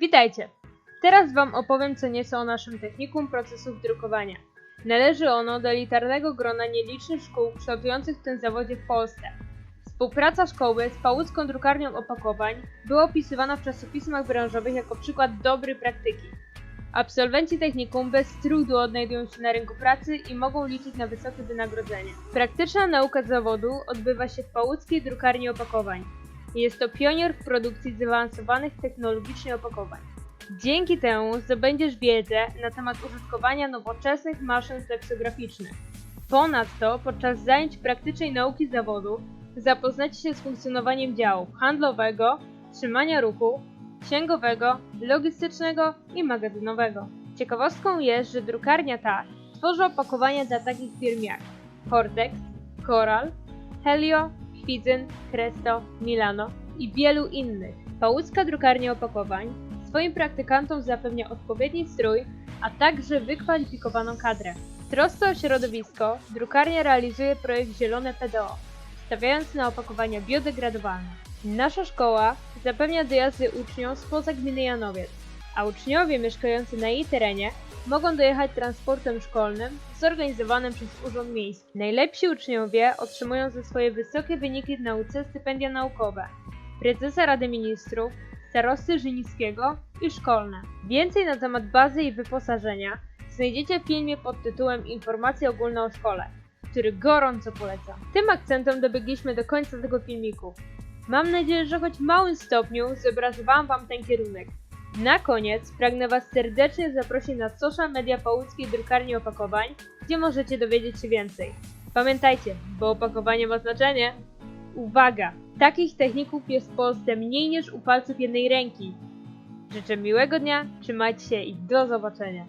Witajcie! Teraz Wam opowiem co nieco o naszym technikum procesów drukowania. Należy ono do elitarnego grona nielicznych szkół kształtujących w tym zawodzie w Polsce. Współpraca szkoły z Pałucką Drukarnią Opakowań była opisywana w czasopismach branżowych jako przykład dobrej praktyki. Absolwenci technikum bez trudu odnajdują się na rynku pracy i mogą liczyć na wysokie wynagrodzenie. Praktyczna nauka zawodu odbywa się w Pałuckiej Drukarni Opakowań. Jest to pionier w produkcji zaawansowanych technologicznie opakowań. Dzięki temu zdobędziesz wiedzę na temat użytkowania nowoczesnych maszyn fleksograficznych. Ponadto podczas zajęć praktycznej nauki zawodu zapoznacie się z funkcjonowaniem działów handlowego, trzymania ruchu, księgowego, logistycznego i magazynowego. Ciekawostką jest, że drukarnia ta tworzy opakowania dla takich firm jak Hortex, Coral, Helio, Kwidzyn, Cresto, Milano i wielu innych. Pałucka drukarnia opakowań swoim praktykantom zapewnia odpowiedni strój, a także wykwalifikowaną kadrę. W trosce o środowisko drukarnia realizuje projekt Zielone PDO, stawiając na opakowania biodegradowalne. Nasza szkoła zapewnia dojazdy uczniom spoza gminy Janowiec, a uczniowie mieszkający na jej terenie mogą dojechać transportem szkolnym zorganizowanym przez Urząd Miejski. Najlepsi uczniowie otrzymują za swoje wysokie wyniki w nauce stypendia naukowe, prezesa Rady Ministrów, starosty Żynickiego i szkolne. Więcej na temat bazy i wyposażenia znajdziecie w filmie pod tytułem Informacje ogólne o szkole, który gorąco polecam. Tym akcentem dobiegliśmy do końca tego filmiku. Mam nadzieję, że choć w małym stopniu zobrazowałam Wam ten kierunek. Na koniec pragnę Was serdecznie zaprosić na social media Pałuckiej Drukarni Opakowań, gdzie możecie dowiedzieć się więcej. Pamiętajcie, bo opakowanie ma znaczenie. Uwaga! Takich techników jest w Polsce mniej niż u palców jednej ręki. Życzę miłego dnia, trzymajcie się i do zobaczenia.